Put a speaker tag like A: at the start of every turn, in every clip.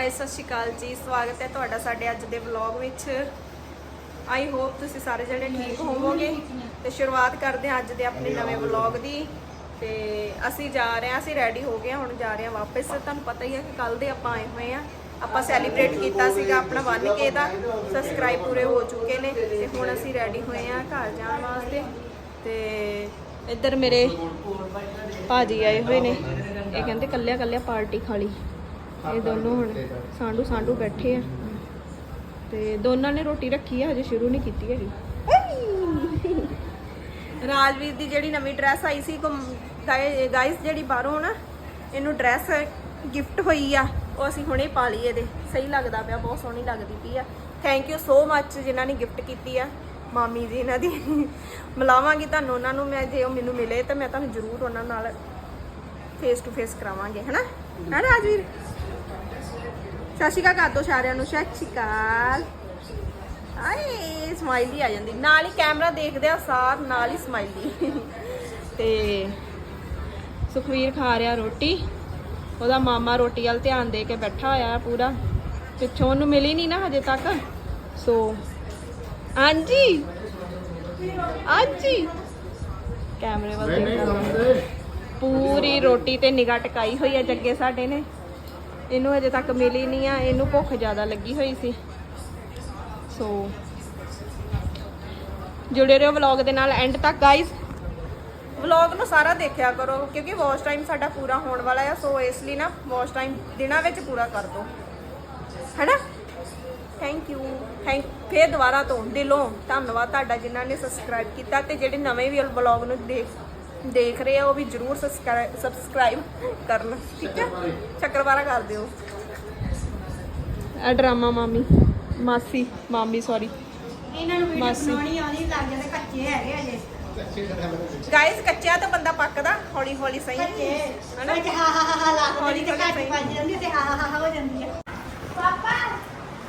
A: Guys ਸਤਿ ਸ਼੍ਰੀ ਅਕਾਲ ਜੀ। ਸਵਾਗਤ ਹੈ ਤੁਹਾਡਾ ਸਾਡੇ ਅੱਜ ਦੇ ਵਲੌਗ ਵਿੱਚ। ਆਈ ਹੋਪ ਤੁਸੀਂ ਸਾਰੇ ਜਣੇ ਠੀਕ ਹੋਵੋਗੇ। ਤੇ ਸ਼ੁਰੂਆਤ ਕਰਦੇ ਹਾਂ ਅੱਜ ਦੇ ਆਪਣੇ ਨਵੇਂ ਵਲੌਗ ਦੀ। ਤੇ ਅਸੀਂ ਜਾ ਰਹੇ ਹਾਂ ਅਸੀਂ ਰੈਡੀ ਹੋ ਗਏ ਹਾਂ, ਹੁਣ ਜਾ ਰਹੇ ਹਾਂ ਵਾਪਸ। ਤੁਹਾਨੂੰ ਪਤਾ ਹੀ ਹੈ ਕਿ ਕੱਲ ਦੇ ਆਪਾਂ ਆਏ ਹੋਏ ਆ ਆਪਾਂ ਸੈਲੀਬ੍ਰੇਟ ਕੀਤਾ ਸੀਗਾ ਆਪਣਾ 1k ਦਾ। ਸਬਸਕ੍ਰਾਈਬ ਪੂਰੇ ਹੋ ਚੁੱਕੇ ਨੇ। ਤੇ ਹੁਣ ਅਸੀਂ ਰੈਡੀ ਹੋਏ ਆ ਘਰ ਜਾਣ ਵਾਸਤੇ। ਤੇ ਇੱਧਰ ਮੇਰੇ ਭਾਜੀ ਆਏ ਹੋਏ ਨੇ। ਇਹ ਕਹਿੰਦੇ ਕੱਲਿਆ ਕੱਲਿਆ ਪਾਰਟੀ ਖਾ ਲਈ। ਇਹ ਦੋਨੋਂ ਹੁਣ ਸਾਂਡੂ ਸਾਂਡੂ ਬੈਠੇ ਆ। ਤੇ ਦੋਨਾਂ ਨੇ ਰੋਟੀ ਰੱਖੀ ਆ, ਹਜੇ ਸ਼ੁਰੂ ਨਹੀਂ ਕੀਤੀ ਹੈਗੀ। ਰਾਜਵੀਰ ਦੀ ਜਿਹੜੀ ਨਵੀਂ ਡਰੈਸ ਆਈ ਸੀ ਗਾਇਸ ਜਿਹੜੀ ਬਾਹਰੋਂ ਨਾ, ਇਹਨੂੰ ਡਰੈਸ ਗਿਫਟ ਹੋਈ ਆ, ਉਹ ਅਸੀਂ ਹੁਣੇ ਪਾ ਲਈ ਇਹਦੇ। ਸਹੀ ਲੱਗਦਾ ਪਿਆ, ਬਹੁਤ ਸੋਹਣੀ ਲੱਗਦੀ ਪਈ ਆ। ਥੈਂਕ ਯੂ ਸੋ ਮੱਚ ਜਿਨ੍ਹਾਂ ਨੇ ਗਿਫਟ ਕੀਤੀ ਆ। ਮਾਮੀ ਜੀ ਇਹਨਾਂ ਦੀ। ਮਿਲਾਵਾਂਗੀ ਤੁਹਾਨੂੰ ਉਹਨਾਂ ਨੂੰ, ਮੈਂ ਜੇ ਉਹ ਮੈਨੂੰ ਮਿਲੇ ਤਾਂ ਮੈਂ ਤੁਹਾਨੂੰ ਜ਼ਰੂਰ ਉਹਨਾਂ ਨਾਲ ਫੇਸ ਟੂ ਫੇਸ ਕਰਾਵਾਂਗੇ, ਹਨਾ? ਹੈ ਰਾਜਵੀਰ? ਸਤਿ ਸ਼੍ਰੀ ਅਕਾਲ ਕਰ ਦੋ ਸਾਰਿਆਂ ਨੂੰ ਸਤਿ ਸ਼੍ਰੀ ਅਕਾਲ। ਆਏ ਸਮਾਈਲੀ ਆ ਜਾਂਦੀ। ਨਾਲ ਹੀ ਕੈਮਰਾ ਦੇਖਦੇ ਆ ਸਾਰ ਨਾਲ ਹੀ ਸਮਾਈਲੀ ਤੇ ਸੁਖਵੀਰ ਖਾ ਰਿਹਾ ਰੋਟੀ। ਉਹਦਾ ਮਾਮਾ ਰੋਟੀ ਵੱਲ ਧਿਆਨ ਦੇ ਕੇ ਬੈਠਾ ਹੋਇਆ ਪੂਰਾ। ਪਿੱਛੋਂ ਉਹਨੂੰ ਮਿਲੀ ਨਹੀਂ ਨਾ ਹਜੇ ਤੱਕ। ਸੋ ਹਾਂਜੀ। ਹਾਂਜੀ। ਕੈਮਰੇ ਵੱਲ ਦੇਖਦਾ ਪੂਰੀ ਰੋਟੀ ਤੇ ਨਿਗਾਹ ਟਿਕਾਈ ਹੋਈ ਹੈ ਜੱਗੇ ਸਾਡੇ ਨੇ। ਇਹਨੂੰ ਅਜੇ ਤੱਕ ਮਿਲੀ ਨਹੀਂ ਆ, ਇਹਨੂੰ ਭੁੱਖ ਜ਼ਿਆਦਾ ਲੱਗੀ ਹੋਈ ਸੀ। ਸੋ ਜੁੜੇ ਰਹੋ ਵਲੌਗ ਦੇ ਨਾਲ ਐਂਡ ਤੱਕ ਗਾਇਸ ਵਲੌਗ ਨੂੰ ਸਾਰਾ ਦੇਖਿਆ ਕਰੋ, ਕਿਉਂਕਿ ਵਾਚ ਟਾਈਮ ਸਾਡਾ ਪੂਰਾ ਹੋਣ ਵਾਲਾ ਆ ਸੋ ਇਸ ਲਈ ਨਾ ਵਾਚ ਟਾਈਮ ਦਿਨਾਂ ਵਿੱਚ ਪੂਰਾ ਕਰ ਦਿਓ ਹੈਨਾ? ਥੈਂਕ ਯੂ ਥੈਂਕ ਫੇਰ ਦੁਬਾਰਾ ਤੋਂ ਦਿਲੋਂ ਧੰਨਵਾਦ ਤੁਹਾਡਾ ਜਿਨ੍ਹਾਂ ਨੇ ਸਬਸਕ੍ਰਾਈਬ ਕੀਤਾ ਤੇ ਜਿਹੜੇ ਨਵੇਂ ਵੀ ਵਲੌਗ ਨੂੰ ਦੇਖ ਦੇਖ ਰਹੇ ਆ ਉਹ ਵੀ ਜਰੂਰ ਸਬਸਕ੍ਰਾਈਬ ਕਰਨ। ਠੀਕ ਹੈ ਚੱਕਰਵਾਰਾ। ਕਰ ਦਿਓ। ਆ ਡਰਾਮਾ ਮਾਮੀ ਮਾਸੀ ਮਾਮੀ ਸੌਰੀ
B: ਇਹਨਾਂ ਨੂੰ ਵੀਡੀਓ
A: ਮਾਸੀ।
B: ਬਣਾਉਣੀ ਲੱਗ ਜਾਂਦੇ ਕੱਚੇ ਹੈਗੇ ਅਜੇ
A: ਗਾਇਸ ਕੱਚਿਆ ਤਾਂ ਬੰਦਾ ਪੱਕਦਾ ਹੌਲੀ ਹੌਲੀ ਸਹੀ।
B: ਕੱਚੇ
A: ਹਨਾ?
B: ਵਿੱਚ ਹਾ ਹਾ ਹਾ ਹਾ ਲਾ
A: ਹੌਲੀ
B: ਕੇ ਘੱਟ
A: ਸਹੀ।
B: ਵੱਜ ਜਾਂਦੀ ਤੇ ਹਾ ਹਾ ਹਾ ਹਾ ਹੋ ਜਾਂਦੀ ਹੈ ਪਾਪਾ!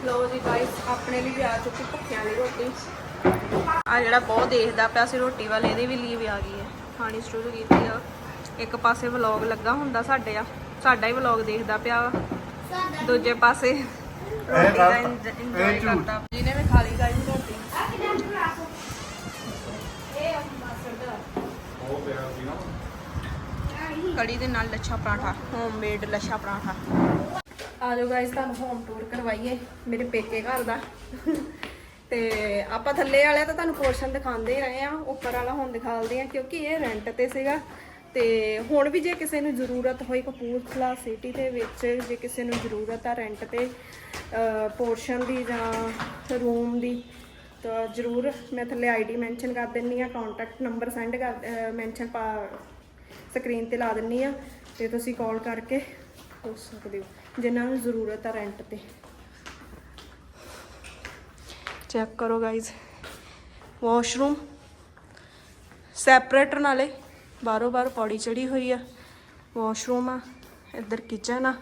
A: ਲੋ ਜੀ ਗਾਇਸ ਆਪਣੇ ਲਈ ਵੀ ਆ ਚੁੱਕੀ ਭੁੱਖਿਆਂ ਦੀ ਰੋਟੀ। ਆ ਜਿਹੜਾ ਬਹੁਤ ਦੇਖਦਾ ਪਿਆ ਸੀ ਰੋਟੀ ਵਾਲੇ ਇਹਦੇ ਵੀ ਲਈ ਵੀ ਆ ਗਈ ਹੈ। ਖਾਣੀ ਸ਼ੁਰੂ ਕੀਤੀ ਆ। ਇੱਕ ਪਾਸੇ ਵਲੌਗ ਲੱਗਾ ਹੁੰਦਾ ਸਾਡੇ ਆ ਸਾਡਾ ਹੀ ਵਲੌਗ ਦੇਖਦਾ ਪਿਆ ਵਾ। ਦੂਜੇ ਪਾਸੇ ਰੋਟੀ ਦਾ ਇੰਜੋਏ ਕਰਦਾ। ਜਿਹਨੇ ਵੀ ਖਾ ਲਈ ਗਾਇਸ ਰੋਟੀ। ਕੜੀ ਦੇ ਨਾਲ ਲੱਛਾ ਪਰਾਂਠਾ ਹੋਮਮੇਡ ਲੱਛਾ ਪਰਾਂਠਾ। ਆ ਜਾਓ ਗਾਇਸ ਤੁਹਾਨੂੰ ਹੋਮ ਟੂਰ ਕਰਵਾਈਏ। ਮੇਰੇ ਪੇਕੇ ਘਰ ਦਾ। ਤੇ ਆਪਾਂ ਥੱਲੇ ਵਾਲਿਆ ਤਾਂ ਤੁਹਾਨੂੰ ਪੋਰਸ਼ਨ ਦਿਖਾਉਂਦੇ ਹੀ ਰਹੇ ਆ ਉੱਪਰ ਵਾਲਾ ਹੁਣ ਦਿਖਾਉਂਦੇ ਆ ਕਿਉਂਕਿ ਇਹ ਰੈਂਟ ਤੇ ਸੀਗਾ। ਤੇ ਹੁਣ ਵੀ ਜੇ ਕਿਸੇ ਨੂੰ ਜ਼ਰੂਰਤ ਹੋਈ ਕਪੂਰਥਲਾ ਸਿਟੀ ਦੇ ਵਿੱਚ, ਜੇ ਕਿਸੇ ਨੂੰ ਜ਼ਰੂਰਤ ਆ ਰੈਂਟ ਤੇ ਪੋਰਸ਼ਨ ਦੀ ਜਾਂ ਰੂਮ ਦੀ, ਤਾਂ ਜ਼ਰੂਰ ਮੈਂ ਥੱਲੇ ਆਈਡੀ ਮੈਂਸ਼ਨ ਕਰ ਦਿੰਨੀ ਆ ਕੰਟੈਕਟ ਨੰਬਰ ਸੈਂਡ ਕਰ ਮੈਂਸ਼ਨ ਪਾ ਸਕਰੀਨ ਤੇ ਲਾ ਦਿੰਨੀ ਆ ਤੇ ਤੁਸੀਂ ਕਾਲ ਕਰਕੇ ਪੁੱਛ ਸਕਦੇ ਹੋ, ਜਿਨ੍ਹਾਂ ਨੂੰ ਜ਼ਰੂਰਤ ਆ ਰੈਂਟ ਤੇ। ਚੈੱਕ ਕਰੋ ਗਾਇਜ਼ ਵਾਸ਼ਰੂਮ ਸੈਪਰੇਟਰ ਨਾਲੇ ਬਾਰੋ ਬਾਰ ਪੌੜੀ ਚੜੀ ਹੋਈ ਆ। ਵਾਸ਼ਰੂਮ ਆ, ਇੱਧਰ ਕਿਚਨ ਆ।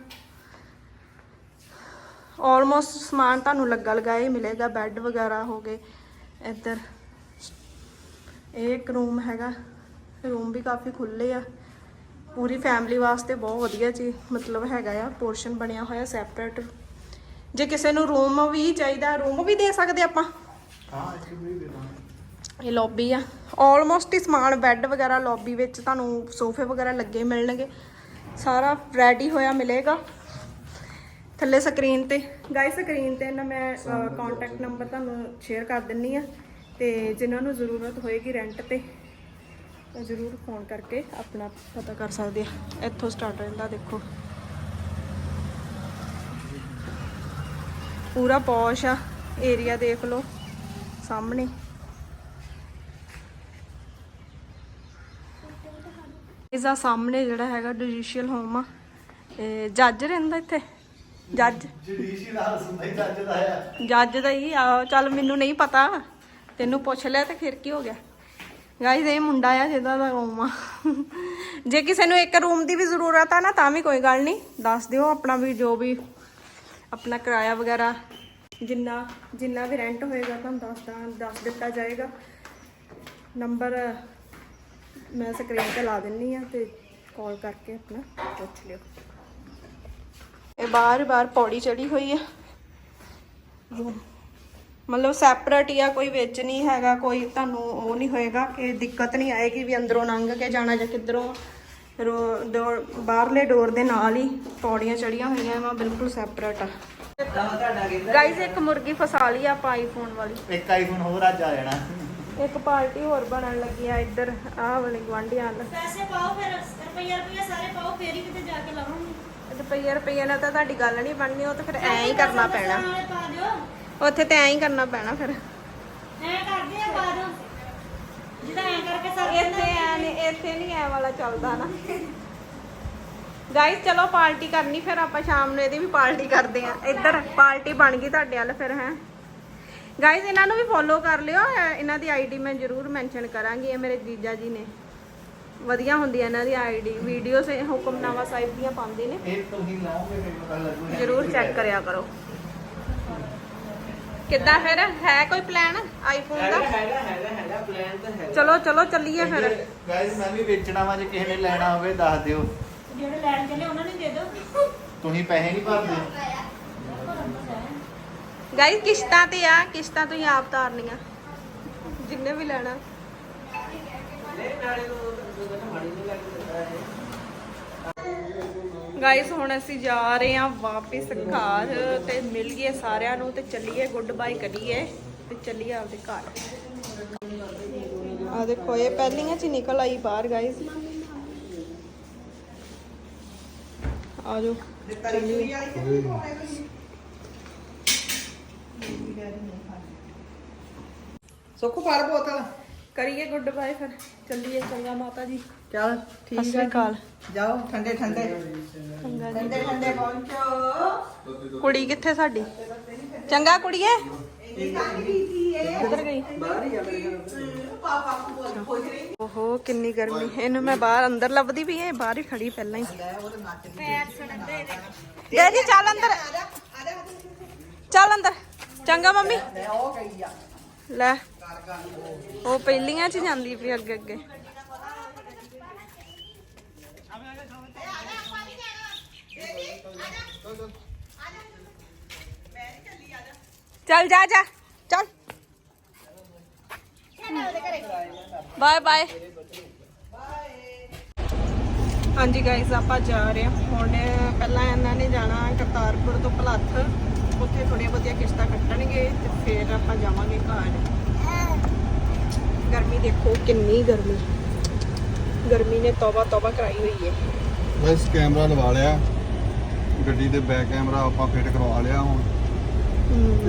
A: ਆਲਮੋਸਟ ਸਮਾਨ ਤੁਹਾਨੂੰ ਲੱਗਾ ਲਗਾਏ ਮਿਲੇਗਾ ਬੈੱਡ ਵਗੈਰਾ ਹੋ ਗਏ। ਇੱਧਰ ਇਹ ਇੱਕ ਰੂਮ ਹੈਗਾ ਰੂਮ ਵੀ ਕਾਫੀ ਖੁੱਲੇ ਆ। ਪੂਰੀ ਫੈਮਿਲੀ ਵਾਸਤੇ ਬਹੁਤ ਵਧੀਆ ਜੀ ਮਤਲਬ ਹੈਗਾ ਆ ਪੋਰਸ਼ਨ ਬਣਿਆ ਹੋਇਆ ਸੈਪਰੇਟ ਜੇ ਕਿਸੇ ਨੂੰ ਰੂਮ ਵੀ ਚਾਹੀਦਾ ਰੂਮ ਵੀ ਦੇ ਸਕਦੇ ਆਪਾਂ। ਇਹ ਲੌਬੀ ਆ। ਆਲਮੋਸਟ ਹੀ ਸਮਾਨ ਬੈੱਡ ਵਗੈਰਾ ਲੌਬੀ ਵਿੱਚ ਤੁਹਾਨੂੰ ਸੋਫੇ ਵਗੈਰਾ ਲੱਗੇ ਮਿਲਣਗੇ। ਸਾਰਾ ਰੈਡੀ ਹੋਇਆ ਮਿਲੇਗਾ। ਥੱਲੇ ਸਕਰੀਨ ਤੇ। ਗਾਇਸ ਸਕਰੀਨ ਤੇ ਨਾ ਮੈਂ ਕੰਟੈਕਟ ਨੰਬਰ ਤੁਹਾਨੂੰ ਸ਼ੇਅਰ ਕਰ ਦਿੰਨੀ ਆ। ਤੇ ਜਿਨ੍ਹਾਂ ਨੂੰ ਜ਼ਰੂਰਤ ਹੋਏਗੀ ਰੈਂਟ ਤੇ ਤਾਂ ਜ਼ਰੂਰ ਫੋਨ ਕਰਕੇ ਆਪਣਾ ਪਤਾ ਕਰ ਸਕਦੇ ਆ। ਇੱਥੋਂ ਸਟਾਰਟ ਰਹਿੰਦਾ ਦੇਖੋ। ਪੂਰਾ ਪੌਸ਼ ਆ ਏਰੀਆ ਦੇਖ ਲਓ ਸਾਹਮਣੇ। ਇਸ ਦਾ ਸਾਹਮਣੇ ਜਿਹੜਾ ਹੈਗਾ ਜੁਡੀਸ਼ੀਅਲ ਹੋਮ ਆ। ਇਹ ਜੱਜ ਰਹਿੰਦਾ ਇੱਥੇ ਜੱਜ।
C: ਜੁਡੀਸ਼ੀਅਲ ਹਾਲ ਸੁਣਦਾ ਹੀ ਜੱਜ ਦਾ ਆ।
A: ਜੱਜ ਦਾ ਹੀ ਆ ਚੱਲ ਮੈਨੂੰ ਨਹੀਂ ਪਤਾ ਤੈਨੂੰ ਪੁੱਛ ਲਿਆ ਤੇ ਫਿਰ ਕੀ ਹੋ ਗਿਆ। ਗਾਇਸ ਇਹ ਮੁੰਡਾ ਆ ਜਿਹਦਾ ਦਾ ਰੂਮ ਆ। ਜੇ ਕਿਸੇ ਨੂੰ ਇੱਕ ਰੂਮ ਦੀ ਵੀ ਜ਼ਰੂਰਤ ਆ ਨਾ ਤਾਂ ਵੀ ਕੋਈ ਗੱਲ ਨਹੀਂ। ਦੱਸ ਦਿਓ ਆਪਣਾ ਵੀ ਜੋ ਵੀ ਆਪਣਾ ਕਿਰਾਇਆ ਵਗੈਰਾ ਜਿੰਨਾ ਜਿੰਨਾ ਵੀ ਰੈਂਟ ਹੋਏਗਾ ਤੁਹਾਨੂੰ ਦੱਸਦਾ ਦੱਸ ਦਿੱਤਾ ਜਾਏਗਾ। ਨੰਬਰ ਮੈਂ ਸਕਰੀਨ ਤੇ ਲਾ ਦਿੰਨੀ ਆ ਤੇ ਕਾਲ ਕਰਕੇ ਆਪਣਾ ਪੁੱਛ ਲਿਓ। ਇਹ ਬਾਹਰ ਬਾਹਰ ਪੌੜੀ ਚੜੀ ਹੋਈ ਹੈ ਮਤਲਬ ਸੈਪਰੇਟ ਜਾਂ ਕੋਈ ਵਿੱਚ ਨਹੀਂ ਹੈਗਾ, ਕੋਈ ਤੁਹਾਨੂੰ ਉਹ ਨਹੀਂ ਹੋਏਗਾ ਕਿ ਦਿੱਕਤ ਨਹੀਂ ਆਏਗੀ ਵੀ ਅੰਦਰੋਂ ਲੰਘ ਕੇ ਜਾਣਾ ਜਾਂ ਕਿੱਧਰੋਂ। ਰੋ- ਡੋਰ ਬਾਹਰਲੇ ਡੋਰ ਦੇ ਨਾਲ ਹੀ ਪੌੜੀਆਂ ਚੜੀਆਂ ਹੋਈਆਂ ਵਾ ਬਿਲਕੁਲ ਸੈਪਰੇਟ ਆ। ਗਾਈਜ਼ ਇੱਕ ਮੁਰਗੀ ਫਸਾ ਲਈ ਆਪਾਂ ਆਈਫੋਨ ਵਾਲੀ।
C: ਇੱਕ ਆਈਫੋਨ ਹੋਰ ਅੱਜ ਆ ਜਾਣਾ।
A: ਇੱਕ ਪਾਰਟੀ ਹੋਰ ਬਣਨ ਲੱਗੀ ਆ ਇੱਧਰ ਆਹ ਵਾਲੇ ਗਵਾਂਢੀਆਂ ਨਾਲ
B: ਪੈਸੇ ਪਾਓ ਫਿਰ ਰੁਪਈਆ ਰੁਪਈਆ ਸਾਰੇ ਪਾਓ ਫੇਰ ਹੀ ਕਿਤੇ ਜਾ ਕੇ ਲਾਵਾਂਗੇ।
A: ਰੁਪਈਆ ਰੁਪਈਆ ਨਾਲ ਤਾਂ ਤੁਹਾਡੀ ਗੱਲ ਨਹੀਂ ਬਣਨੀ ਉਹ ਤਾਂ ਫਿਰ ਐਂ ਹੀ ਕਰਨਾ ਪੈਣਾ। ਉੱਥੇ ਤੇ ਐਂ ਹੀ ਕਰਨਾ ਪੈਣਾ ਫਿਰ।
B: ਐ ਕਰਦੇ ਆ ਪਾ ਦਿਓ। ਜਿਹਦਾ ਐ ਕਰਕੇ ਸਾਰੇ
A: ਇੱਥੇ ਐ ਨਹੀਂ ਇੱਥੇ ਨਹੀਂ ਐ ਵਾਲਾ ਚੱਲਦਾ ਨਾ। ਗਾਇਸ ਚਲੋ ਪਾਰਟੀ ਕਰਨੀ ਫਿਰ ਆਪਾਂ ਸ਼ਾਮ ਨੂੰ ਇਹਦੀ ਵੀ ਪਾਰਟੀ ਕਰਦੇ ਆ ਇੱਧਰ ਪਾਰਟੀ ਬਣ ਗਈ ਤੁਹਾਡੇ ਵੱਲ ਫਿਰ ਹੈ। ਗਾਇਸ ਇਹਨਾਂ ਨੂੰ ਵੀ ਫੋਲੋ ਕਰ ਲਿਓ। ਇਹ- ਇਹਨਾਂ ਦੀ ਆਈਡੀ ਮੈਂ ਜ਼ਰੂਰ ਮੈਂਸ਼ਨ ਕਰਾਂਗੀ ਇਹ ਮੇਰੇ ਜੀਜਾ ਜੀ ਨੇ। ਵਧੀਆ ਹੁੰਦੀ ਹੈ ਇਹਨਾਂ ਦੀ ਆਈਡੀ ਵੀਡੀਓਜ਼ ਹੁਕਮਨਾਮਾ ਸਾਹਿਬ ਦੀਆਂ ਪਾਉਂਦੇ ਨੇ।
C: ਇਹ ਤੁਸੀਂ ਲਾਓਗੇ ਫਿਰ ਪਤਾ ਲੱਗੂਗਾ
A: ਜ਼ਰੂਰ ਚੈੱਕ ਕਰਿਆ ਕਰੋ। ਕਿੱਦਾਂ ਫਿਰ? ਹੈ ਕੋਈ ਪਲਾਨ ਆਈਫੋਨ ਦਾ?
D: ਹੈਗਾ ਹੈਗਾ ਹੈਗਾ ਪਲਾਨ ਤਾਂ ਹੈਗਾ।
A: ਚਲੋ ਚਲੋ ਚੱਲੀਏ ਫਿਰ।
C: ਗਾਇਸ ਮੈਂ ਵੀ ਵੇਚਣਾ ਵਾ ਜੇ ਕਿਸੇ ਨੇ ਲੈਣਾ ਹੋਵੇ ਦੱਸ ਦਿਓ।
B: ਜਿਹੜੇ ਲੈਣ ਚੱਲੇ ਉਹਨਾਂ ਨੂੰ ਦੇ ਦਿਓ।
C: ਤੁਸੀਂ ਪੈਸੇ ਨਹੀਂ ਭਰਦੇ।
A: ਗਾਇਸ ਕਿਸ਼ਤਾਂ ਤੇ ਆ ਕਿਸ਼ਤਾਂ ਤੁਸੀਂ ਆਪ ਤਾਰਨੀਆਂ। ਜਿੰਨੇ ਵੀ ਲੈਣਾ।
D: ਨਹੀਂ ਨਾਲੇ ਨੂੰ ਮਾੜੀ ਨਹੀਂ ਲੱਗਦਾ ਹੈ।
A: ਗਾਇਸ ਹੁਣ ਅਸੀਂ ਜਾ ਰਹੇ ਹਾਂ ਵਾਪਿਸ ਘਰ ਤੇ ਮਿਲ ਗਏ ਸਾਰਿਆਂ ਨੂੰ ਤੇ ਚੱਲੀਏ ਗੁੱਡ ਬਾਏ ਕਰੀਏ ਤੇ ਚੱਲੀਏ ਆਪਦੇ ਘਰ। ਆ ਦੇਖੋ, ਇਹ ਪਹਿਲੀਆਂ ਚ ਨਿਕਲ ਆਈ ਬਾਹਰ ਗਾਇਸ ਆ ਜਾਓ ਚੱਲੀਏ।
E: ਸੁੱਖ ਬੋਤਲ।
A: ਕਰੀਏ ਗੁੱਡ ਬਾਈ ਫਿਰ ਚੱਲੀਏ ਚੰਗਾ ਮਾਤਾ ਜੀ
E: ਚੱਲ
A: ਸਤਿ
E: ਠੀਕ
A: ਸ਼੍ਰੀ
E: ਹੈ
A: ਅਕਾਲ
E: ਜਾਓ ਠੰਡੇ ਠੰਡੇ
A: ਚੰਗਾ ਜੀ
E: ਠੰਡੇ ਠੰਡੇ ਪਹੁੰਚੋ
A: ਕੁੜੀ ਕਿੱਥੇ ਸਾਡੀ ਚੰਗਾ ਕੁੜੀਏ ਕਿੱਧਰ ਗਈ
D: ਬਾਹਰ ਹੀ ਆ ਮੇਰੇ ਘਰ
A: ਓਹੋ ਕਿੰਨੀ ਗਰਮੀ ਇਹਨੂੰ ਮੈਂ ਬਾਹਰ ਅੰਦਰ ਲੱਭਦੀ ਵੀ ਇਹ ਬਾਹਰ ਹੀ ਖੜੀ ਪਹਿਲਾਂ ਹੀ ਡੈਡੀ ਚੱਲ ਅੰਦਰ ਚੱਲ ਅੰਦਰ ਚੰਗਾ ਮੰਮੀ
E: ਉਹ ਗਈ ਆ
A: ਲੈ ਉਹ ਪਹਿਲੀਆਂ ਚ ਜਾਂਦੀ ਪਈ ਅੱਗੇ ਅੱਗੇ। ਚੱਲ ਜਾ ਜਾ, ਚੱਲ। Bye bye. ਹਾਂਜੀ ਗਾਇਸ ਆਪਾਂ ਜਾ ਰਹੇ ਹਾਂ। ਹੁਣ ਪਹਿਲਾਂ ਇਹਨਾਂ ਨੇ ਜਾਣਾ ਕਰਤਾਰਪੁਰ ਤੋਂ ਭਲੱਥ ਉੱਥੇ ਥੋੜੀਆਂ ਵਧੀਆ ਕਿਸ਼ਤਾਂ ਕੱਟਣਗੇ ਤੇ ਫਿਰ ਆਪਾਂ ਜਾਵਾਂਗੇ ਘਰ। ਗਰਮੀ ਦੇਖੋ ਕਿੰਨੀ ਗਰਮੀ। ਗਰਮੀ ਨੇ ਤੌਬਾ ਤੌਬਾ ਕਰਾਈ ਹੋਈ ਹੈ
F: ਬਸ ਕੈਮਰਾ ਲਵਾ ਲਿਆ। ਗੱਡੀ ਦੇ ਬੈਕ ਕੈਮਰਾ ਆਪਾਂ ਫਿੱਟ ਕਰਵਾ ਲਿਆ ਹੁਣ।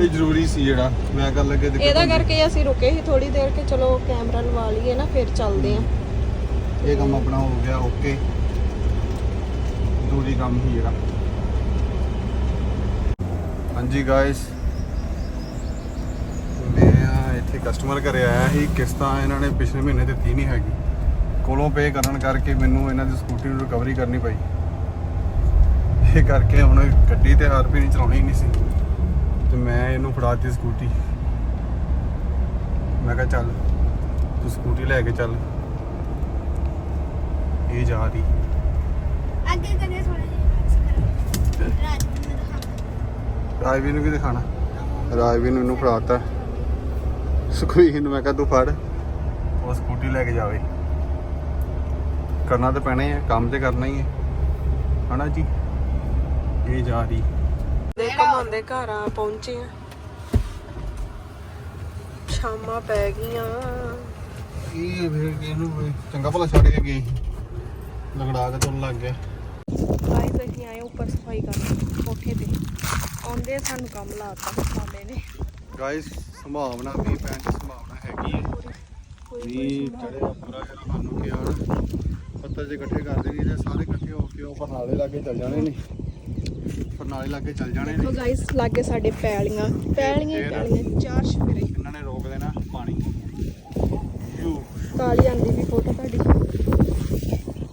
F: ਇਹ ਜ਼ਰੂਰੀ ਸੀ ਜਿਹੜਾ। ਮੈਂ ਕਰ ਲੱਗੇ ਦਿੱਕਤ
A: ਇਹਦਾ
F: ਹੁੰਦੀ।
A: ਕਰਕੇ ਅਸੀਂ ਰੁਕੇ ਸੀ ਥੋੜੀ ਦੇਰ ਕਿ ਚਲੋ ਕੈਮਰਾ ਲਵਾ ਲਈਏ ਨਾ ਫਿਰ ਚੱਲਦੇ ਆਂ।
F: ਇਹ ਕੰਮ ਆਪਣਾ ਹੋ ਗਿਆ ਓਕੇ। ਜ਼ਰੂਰੀ ਕੰਮ ਸੀ ਜਿਹੜਾ। ਹਾਂਜੀ ਗਾਇਸ ਇੱਥੇ ਕਸਟਮਰ ਘਰੇ ਆਇਆ ਸੀ ਕਿਸ਼ਤਾਂ ਇਹਨਾਂ ਨੇ ਪਿਛਲੇ ਮਹੀਨੇ ਦਿੱਤੀ ਨਹੀਂ ਹੈਗੀ। ਕੋਲੋਂ ਪੇ ਕਰਨ ਕਰਕੇ ਮੈਨੂੰ ਇਹਨਾਂ ਦੀ ਸਕੂਟੀ ਨੂੰ ਰਿਕਵਰੀ ਕਰਨੀ ਪਈ। ਇਹ ਕਰਕੇ ਹੁਣ ਗੱਡੀ ਤੇ ਹਰ ਵੀ ਨਹੀਂ ਚਲਾਉਣੀ ਨਹੀਂ ਸੀ। ਤੇ ਮੈਂ ਇਹਨੂੰ ਫੜਾਤੀ ਸਕੂਟੀ ਮੈਂ ਕਿਹਾ ਚੱਲ ਤੂੰ ਸਕੂਟੀ ਲੈ ਕੇ ਚੱਲ। ਇਹ ਜਾ ਰਹੀ।
B: ਅੱਗੇ ਕਦੇ ਥੋੜਾ ਜਿਹਾ
F: ਰਾਜਵੀਰ ਨੂੰ ਕੀ ਦਿਖਾਣਾ ਰਾਜਵੀਰ ਨੂੰ ਇਹਨੂੰ ਫੜਾਤਾ ਨੂੰ ਮੈਂ ਕਿਹਾ ਤੂੰ ਫੜ। ਉਹ ਸਕੂਟੀ ਲੈ ਕੇ ਜਾਵੇ। ਕਰਨਾ ਤਾਂ ਪੈਣਾ ਹੀ ਹੈ ਕੰਮ ਤੇ ਕਰਨਾ ਹੀ ਹੈ ਹਨਾ ਜੀ? ਇਹ ਜਾ ਰਹੀ।
A: ਦੇ ਘਮਾਉਂਦੇ ਘਰਾਂ ਪਹੁੰਚੇ ਆ। ਸ਼ਾਮਾਂ ਪੈ ਗਈਆਂ।
F: ਇਹ ਫਿਰ ਇਹਨੂੰ ਚੰਗਾ ਭਲਾ ਛੱਡ ਕੇ ਗਏ ਲੰਗੜਾ ਕੇ ਤੁਰਨ ਲੱਗ ਗਿਆ।
A: ਗਾਇਸ ਅਸੀਂ ਆਏ ਉੱਪਰ ਸਫ਼ਾਈ ਕਰਨ ਕੋਠੇ ਤੇ। ਆਉਂਦੇ ਸਾਨੂੰ ਕੰਮ ਲਾਤਾ ਮਾਮੇ ਨੇ।
F: ਗਾਇਸ ਸੰਭਾਵਨਾ ਵੀ ਪੈਣ ਦੀ ਸੰਭਾਵਨਾ ਹੈਗੀ ਹੈ। ਵੀ ਚੜਿਆ ਪੂਰਾ ਜਿਹੜਾ ਸਾਨੂੰ ਕਿਹਾ ਨਾ ਪੱਤਰ ਜੇ ਇਕੱਠੇ ਕਰ ਦੇਣੀ ਤੇ ਸਾਰੇ ਇਕੱਠੇ ਹੋ ਕੇ ਉਹ ਪਰਨਾਲੇ ਲਾਗੇ ਚੱਲ ਜਾਣੇ ਨੇ। ਪਰਨਾਲੇ ਲਾਗੇ ਚੱਲ ਜਾਣੇ ਨੇ।
A: ਗਾਇਸ ਲਾਗੇ ਸਾਡੇ ਪੈਲੀਆਂ ਪੈਲੀਆਂ? ਪੈਲੀਆਂ ਚਾਰ ਸ਼ਫੇਰੇ
F: ਇਹਨਾਂ ਨੇ ਰੋਕ ਦੇਣਾ ਪਾਣੀ। ਯੂ।
A: ਕਾਲੀ ਆਂਦੀ ਵੀ ਫੋਟੋ ਤੁਹਾਡੀ।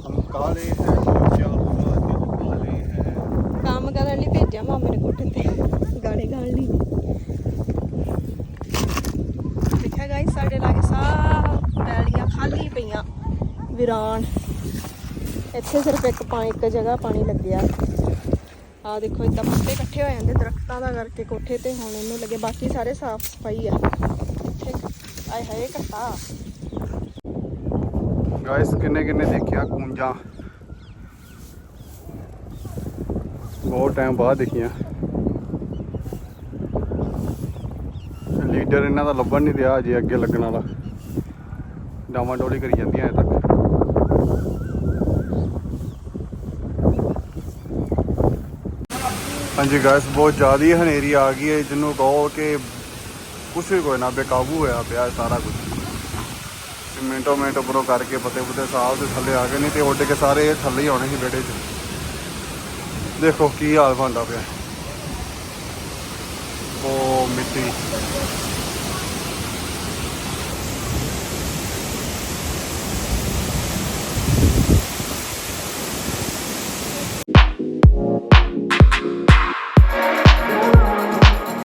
F: ਹਮ ਕਾਲੇ ਹੈ ਹੈ।
A: ਕੰਮ ਕਰਨ ਲਈ ਭੇਜਿਆ ਮਾਮੇ ਨੇ ਕੋਠੇ ਤੇ। ਗਾਣੇ ਗਾਣ ਲਈ ਦੇਖਿਆ ਗਾਇਸ ਸਾਡੇ ਲਾਗੇ ਸਭ ਪੈਲੀਆਂ ਖਾਲੀ ਪਈਆਂ ਵੀਰਾਨ। ਇੱਥੇ ਸਿਰਫ ਇੱਕ ਪਾਣੀ ਇੱਕ ਜਗ੍ਹਾ ਪਾਣੀ ਲੱਗਿਆ ਆ। ਦੇਖੋ, ਇਦਾਂ ਪੱਤੇ ਇਕੱਠੇ ਹੋ ਜਾਂਦੇ, ਦਰਖਤਾਂ ਦਾ ਕਰਕੇ ਕੋਠੇ ਤੇ ਹੁਣ ਇਹਨੂੰ ਲੱਗੇ, ਬਾਕੀ ਸਾਰੇ ਸਾਫ਼ ਸਫ਼ਾਈ ਆ। ਆਏ ਹਾਏ, ਘੱਟਾ।
F: ਗਾਇਸ ਕਿੰਨੇ ਕਿੰਨੇ ਦੇਖਿਆ ਕੂੰਜਾਂ ਬਹੁਤ ਟਾਈਮ ਬਾਅਦ ਦੇਖੀਆਂ। ਲੀਡਰ ਇਹਨਾਂ ਦਾ ਲੱਭਣ ਨਹੀਂ ਰਿਹਾ ਅਜੇ ਅੱਗੇ ਲੱਗਣ ਵਾਲਾ। ਡਾਵਾਂ ਡੋਲੀ ਕਰੀ ਜਾਂਦੀਆਂ ਅਜੇ ਤੱਕ। ਹਾਂਜੀ ਗਾਇਸ ਬਹੁਤ ਜ਼ਿਆਦਾ ਹੀ ਹਨੇਰੀ ਆ ਗਈ ਹੈ। ਜਿਹਨੂੰ ਕਹੋ ਕਿ ਕੁਛ ਵੀ ਕੋਈ ਨਾ, ਬੇਕਾਬੂ ਹੋਇਆ ਪਿਆ ਸਾਰਾ ਕੁਝ ਤੇ ਮਿੰਟੋ ਮਿੰਟ ਉੱਪਰੋਂ ਕਰਕੇ ਪਤੇ ਪੁਤੇ ਸਾਹ ਦੇ ਥੱਲੇ ਆ ਗਏ ਨਹੀਂ ਤੇ ਉੱਡ ਕੇ ਸਾਰੇ ਥੱਲੇ ਹੀ ਆਉਣੇ ਸੀ ਵਿਹੜੇ 'ਚ। ਦੇਖੋ ਕੀ ਹਾਲ ਬਣਦਾ ਪਿਆ। ਉਹ ਮਿੱਟੀ।